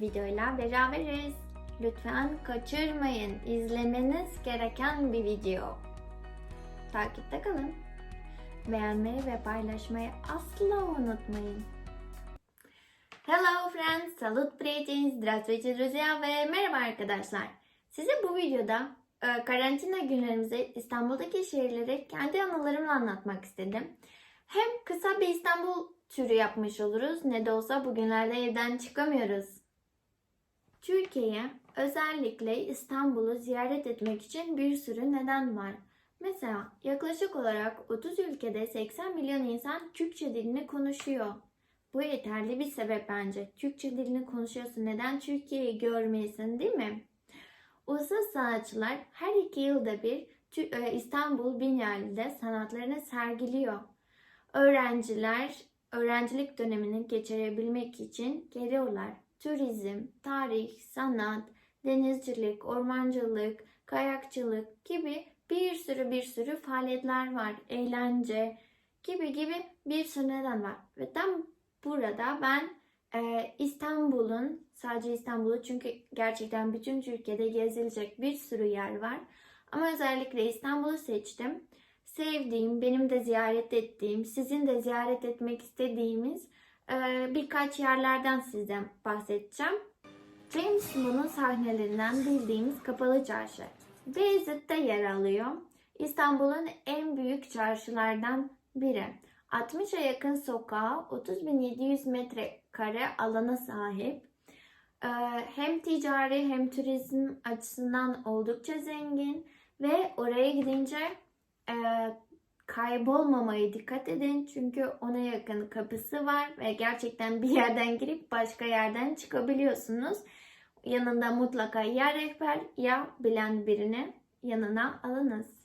videoyla beraberiz. Lütfen kaçırmayın. İzlemeniz gereken bir video. Takipte kalın. Beğenmeyi ve paylaşmayı asla unutmayın. Hello friends, salut prieteni, здравствуйте друзья ve merhaba arkadaşlar. Size bu videoda e, karantina günlerimizi İstanbul'daki şehirleri kendi anılarımla anlatmak istedim. Hem kısa bir İstanbul türü yapmış oluruz ne de olsa bugünlerde evden çıkamıyoruz. Türkiye'ye özellikle İstanbul'u ziyaret etmek için bir sürü neden var. Mesela yaklaşık olarak 30 ülkede 80 milyon insan Türkçe dilini konuşuyor. Bu yeterli bir sebep bence. Türkçe dilini konuşuyorsun. Neden Türkiye'yi görmeyesin değil mi? Ulusal sanatçılar her iki yılda bir e, İstanbul Binyali'de sanatlarını sergiliyor. Öğrenciler öğrencilik dönemini geçirebilmek için geliyorlar. Turizm, tarih, sanat, denizcilik, ormancılık, kayakçılık gibi bir sürü bir sürü faaliyetler var. Eğlence gibi gibi bir sürü neden var. Ve tam burada ben e, İstanbul'un sadece İstanbul'u çünkü gerçekten bütün Türkiye'de gezilecek bir sürü yer var. Ama özellikle İstanbul'u seçtim. Sevdiğim, benim de ziyaret ettiğim, sizin de ziyaret etmek istediğimiz birkaç yerlerden sizden bahsedeceğim. James Moon'un sahnelerinden bildiğimiz Kapalı Çarşı. Beyazıt'ta yer alıyor. İstanbul'un en büyük çarşılardan biri. 60'a yakın sokağı, 30.700 metrekare alana sahip. Ee, Hem ticari hem turizm açısından oldukça zengin ve oraya gidince e, kaybolmamaya dikkat edin çünkü ona yakın kapısı var ve gerçekten bir yerden girip başka yerden çıkabiliyorsunuz. Yanında mutlaka ya rehber ya bilen birini yanına alınız.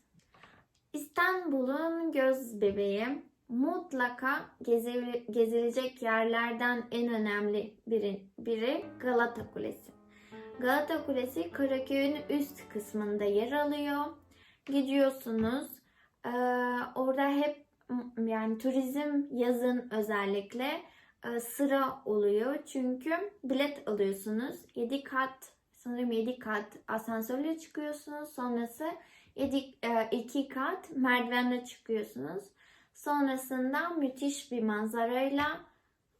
İstanbul'un göz bebeği mutlaka gezi- gezilecek yerlerden en önemli biri, biri Galata Kulesi. Galata Kulesi Karaköy'ün üst kısmında yer alıyor. Gidiyorsunuz. Ee, orada hep yani turizm yazın özellikle e, sıra oluyor. Çünkü bilet alıyorsunuz. 7 kat sanırım 7 kat asansörle çıkıyorsunuz. Sonrası 7 2 kat merdivenle çıkıyorsunuz. Sonrasında müthiş bir manzarayla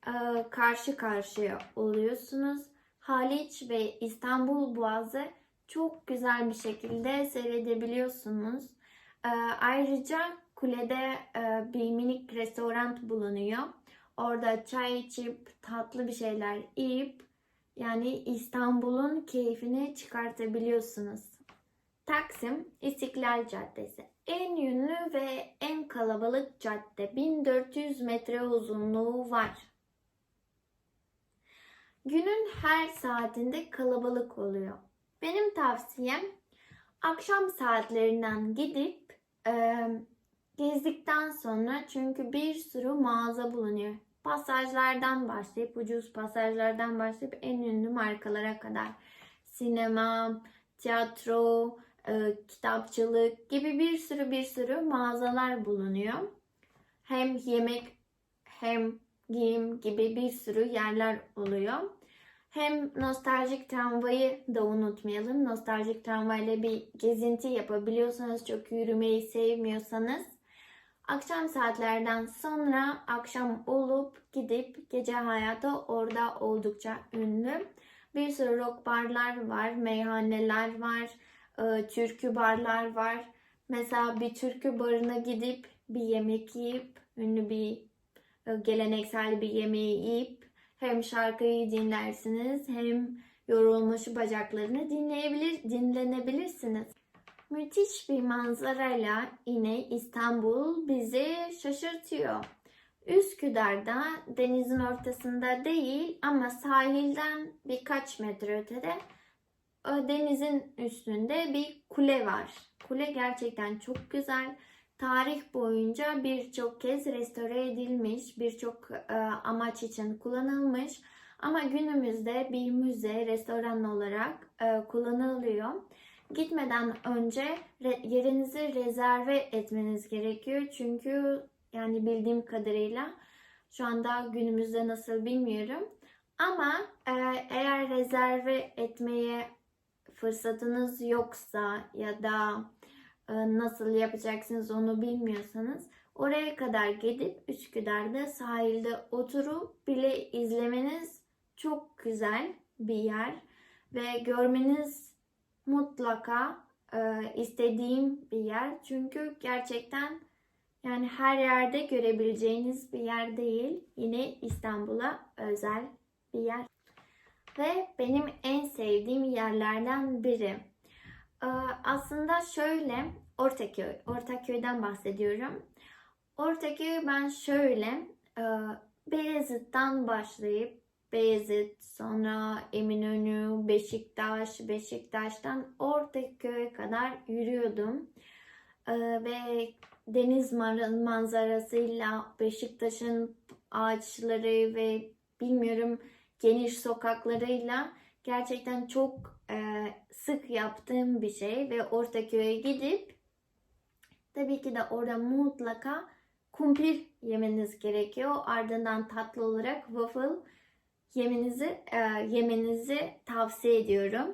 e, karşı karşıya oluyorsunuz. Haliç ve İstanbul Boğazı çok güzel bir şekilde seyredebiliyorsunuz. E, ayrıca kulede e, bir minik restoran bulunuyor. Orada çay içip tatlı bir şeyler yiyip yani İstanbul'un keyfini çıkartabiliyorsunuz. Taksim İstiklal Caddesi. En ünlü ve en kalabalık cadde. 1400 metre uzunluğu var. Günün her saatinde kalabalık oluyor. Benim tavsiyem akşam saatlerinden gidip e, gezdikten sonra çünkü bir sürü mağaza bulunuyor. Pasajlardan başlayıp ucuz pasajlardan başlayıp en ünlü markalara kadar sinema, tiyatro, e, kitapçılık gibi bir sürü bir sürü mağazalar bulunuyor. Hem yemek hem giyim gibi bir sürü yerler oluyor. Hem nostaljik tramvayı da unutmayalım. Nostaljik tramvayla bir gezinti yapabiliyorsanız çok yürümeyi sevmiyorsanız akşam saatlerden sonra akşam olup gidip gece hayatı orada oldukça ünlü. Bir sürü rock barlar var, meyhaneler var, e, türkü barlar var. Mesela bir türkü barına gidip bir yemek yiyip, ünlü bir e, geleneksel bir yemeği yiyip hem şarkıyı dinlersiniz hem yorulmuş bacaklarını dinleyebilir, dinlenebilirsiniz. Müthiş bir manzarayla yine İstanbul bizi şaşırtıyor. Üsküdar'da denizin ortasında değil ama sahilden birkaç metre ötede o denizin üstünde bir kule var. Kule gerçekten çok güzel. Tarih boyunca birçok kez restore edilmiş, birçok e, amaç için kullanılmış. Ama günümüzde bir müze, restoran olarak e, kullanılıyor. Gitmeden önce yerinizi rezerve etmeniz gerekiyor. Çünkü yani bildiğim kadarıyla şu anda günümüzde nasıl bilmiyorum. Ama e, eğer rezerve etmeye fırsatınız yoksa ya da nasıl yapacaksınız onu bilmiyorsanız oraya kadar gidip Üsküdar'da sahilde oturup bile izlemeniz çok güzel bir yer ve görmeniz mutlaka e, istediğim bir yer. Çünkü gerçekten yani her yerde görebileceğiniz bir yer değil. Yine İstanbul'a özel bir yer. Ve benim en sevdiğim yerlerden biri. Ee, Aslında şöyle Ortaköy, Ortaköy'den bahsediyorum. Ortaköy ben şöyle e, Beyazıt'tan başlayıp Beyazıt, sonra Eminönü, Beşiktaş, Beşiktaş'tan Ortaköy'e kadar yürüyordum. Ee, Ve deniz manzarasıyla Beşiktaş'ın ağaçları ve bilmiyorum geniş sokaklarıyla gerçekten çok e, sık yaptığım bir şey ve Ortaköy'e gidip tabii ki de orada mutlaka kumpir yemeniz gerekiyor. Ardından tatlı olarak waffle yemenizi e, yemenizi tavsiye ediyorum.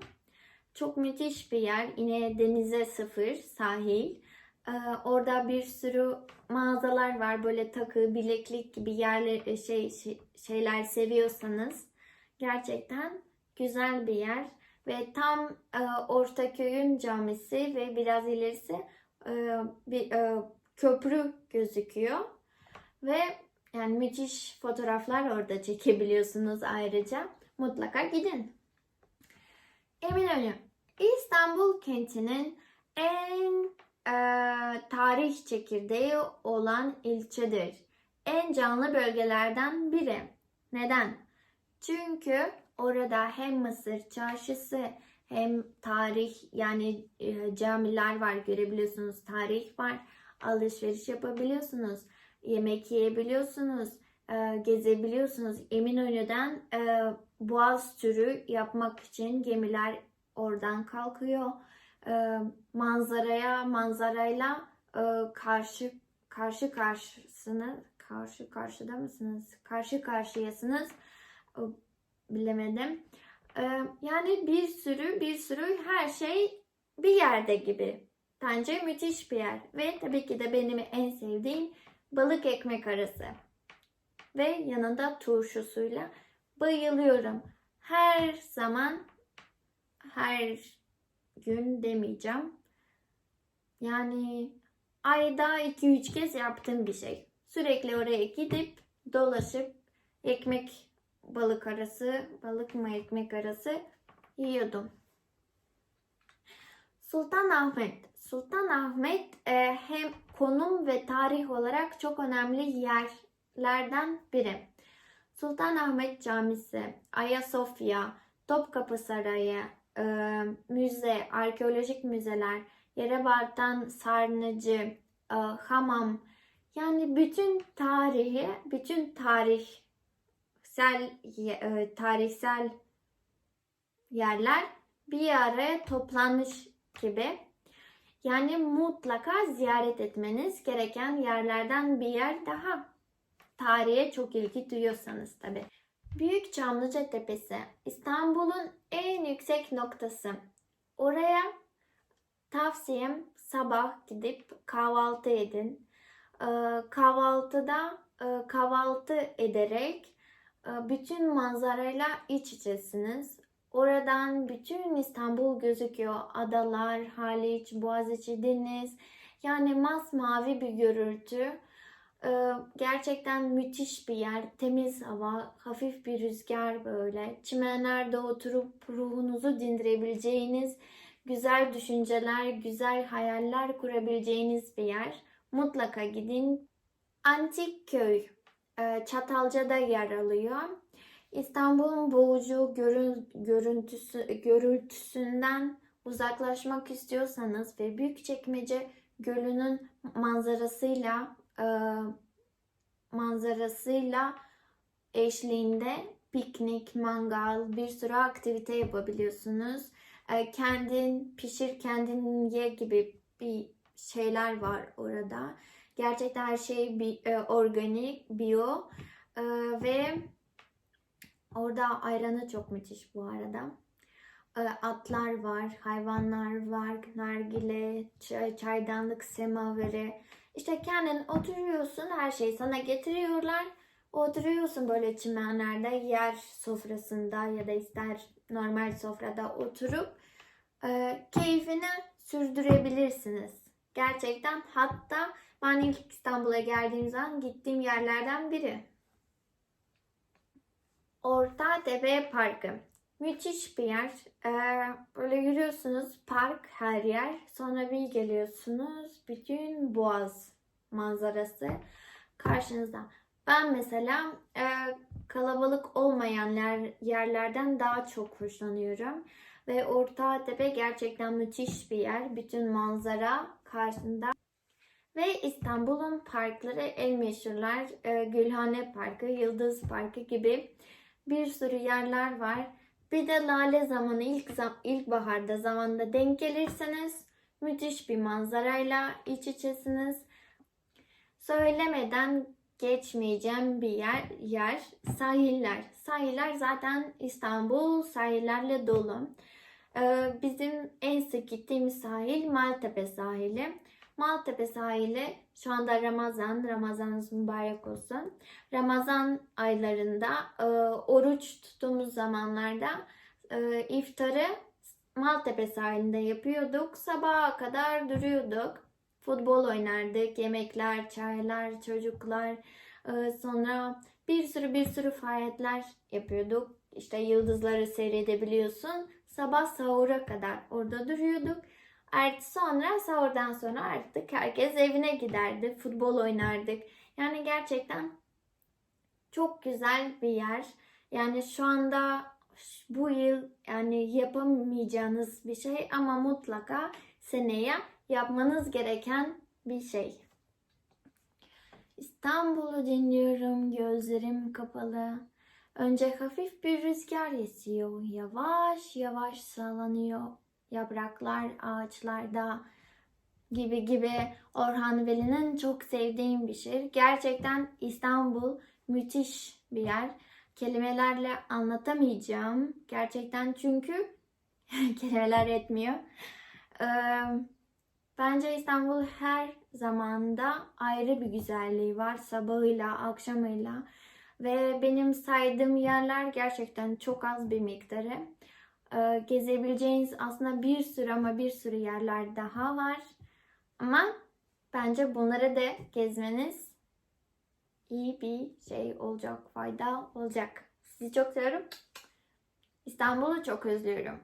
Çok müthiş bir yer. Yine denize sıfır sahil. Ee, orada bir sürü mağazalar var. Böyle takı, bileklik gibi yerler şey, şey şeyler seviyorsanız gerçekten güzel bir yer ve tam e, Ortaköy'ün camisi ve biraz ilerisi e, bir e, köprü gözüküyor ve yani müthiş fotoğraflar orada çekebiliyorsunuz ayrıca. Mutlaka gidin. Eminönü İstanbul kentinin en e, tarih çekirdeği olan ilçedir. En canlı bölgelerden biri. Neden? Çünkü orada hem Mısır çarşısı hem tarih yani e, camiler var görebiliyorsunuz. Tarih var. Alışveriş yapabiliyorsunuz. Yemek yiyebiliyorsunuz. e, gezebiliyorsunuz. Eminönü'den e, boğaz turu yapmak için gemiler oradan kalkıyor. Manzaraya manzarayla karşı karşı karşısını karşı karşıda mısınız? Karşı karşıyasınız. Bilemedim. E, yani bir sürü bir sürü her şey bir yerde gibi. Bence müthiş bir yer. Ve tabii ki de benim en sevdiğim balık ekmek arası. Ve yanında turşusuyla bayılıyorum. Her zaman her gün demeyeceğim. Yani ayda 2-3 kez yaptığım bir şey. Sürekli oraya gidip dolaşıp ekmek balık arası, balık mı ekmek arası yiyordum. Sultanahmet. Sultanahmet e, hem konum ve tarih olarak çok önemli yerlerden biri. Sultanahmet Camisi, Ayasofya, Topkapı Sarayı, e, müze, arkeolojik müzeler, Yerebatan Sarnıcı, e, hamam, yani bütün tarihi, bütün tarihsel e, tarihsel yerler bir araya toplanmış gibi. Yani mutlaka ziyaret etmeniz gereken yerlerden bir yer daha. Tarihe çok ilgi duyuyorsanız tabi. Büyük Çamlıca Tepesi İstanbul'un en yüksek noktası. Oraya tavsiyem sabah gidip kahvaltı edin. Ee, kahvaltıda e, kahvaltı ederek bütün manzarayla iç içesiniz. Oradan bütün İstanbul gözüküyor. Adalar, Haliç, Boğaziçi, deniz. Yani masmavi bir görüntü. Ee, gerçekten müthiş bir yer. Temiz hava, hafif bir rüzgar böyle. Çimenlerde oturup ruhunuzu dindirebileceğiniz, güzel düşünceler, güzel hayaller kurabileceğiniz bir yer. Mutlaka gidin. Antik köy Çatalca'da yer alıyor. İstanbul'un boğucu görün, görüntüsü, görüntüsünden uzaklaşmak istiyorsanız ve Büyükçekmece Gölü'nün manzarasıyla e, manzarasıyla eşliğinde piknik, mangal, bir sürü aktivite yapabiliyorsunuz. E, kendin pişir, kendin ye gibi bir şeyler var orada. Gerçekten her şey bir, e, organik, bio e, ve Orada ayranı çok müthiş bu arada. Ee, Atlar var, hayvanlar var, nargile, çay, çaydanlık, semaveri. İşte kendin oturuyorsun, her şeyi sana getiriyorlar. Oturuyorsun böyle çimenlerde, yer sofrasında ya da ister normal sofrada oturup e, keyfini sürdürebilirsiniz. Gerçekten hatta ben ilk İstanbul'a geldiğim zaman gittiğim yerlerden biri. Orta Tepe Parkı. Müthiş bir yer. Ee, böyle yürüyorsunuz park her yer. Sonra bir geliyorsunuz bütün Boğaz manzarası karşınızda. Ben mesela e, kalabalık olmayan yer, yerlerden daha çok hoşlanıyorum. Ve Orta Tepe gerçekten müthiş bir yer. Bütün manzara karşında. Ve İstanbul'un parkları en meşhurlar. e, Gülhane Parkı, Yıldız Parkı gibi bir sürü yerler var. Bir de lale zamanı ilk zam ilkbaharda zamanda denk gelirseniz müthiş bir manzarayla iç içesiniz. Söylemeden geçmeyeceğim bir yer, yer sahiller. Sahiller zaten İstanbul sahillerle dolu. Ee, bizim en sık gittiğimiz sahil Maltepe sahili. Maltepe sahili şu anda Ramazan, Ramazanınız mübarek olsun. Ramazan aylarında e, oruç tuttuğumuz zamanlarda e, iftarı Maltepe sahilinde yapıyorduk. Sabaha kadar duruyorduk. Futbol oynardık, yemekler, çaylar, çocuklar. E, sonra bir sürü bir sürü faaliyetler yapıyorduk. İşte yıldızları seyredebiliyorsun. Sabah sahura kadar orada duruyorduk. Artı sonra sahurdan sonra artık herkes evine giderdi. Futbol oynardık. Yani gerçekten çok güzel bir yer. Yani şu anda bu yıl yani yapamayacağınız bir şey ama mutlaka seneye yapmanız gereken bir şey. İstanbul'u dinliyorum, gözlerim kapalı. Önce hafif bir rüzgar esiyor, yavaş yavaş sallanıyor yapraklar ağaçlarda gibi gibi Orhan Veli'nin çok sevdiğim bir şiir. Gerçekten İstanbul müthiş bir yer. Kelimelerle anlatamayacağım. Gerçekten çünkü kelimeler etmiyor. Ee, bence İstanbul her zamanda ayrı bir güzelliği var. Sabahıyla, akşamıyla. Ve benim saydığım yerler gerçekten çok az bir miktarı. Ee, gezebileceğiniz aslında bir sürü ama bir sürü yerler daha var. Ama bence bunları da gezmeniz iyi bir şey olacak, fayda olacak. Sizi çok seviyorum. İstanbul'u çok özlüyorum.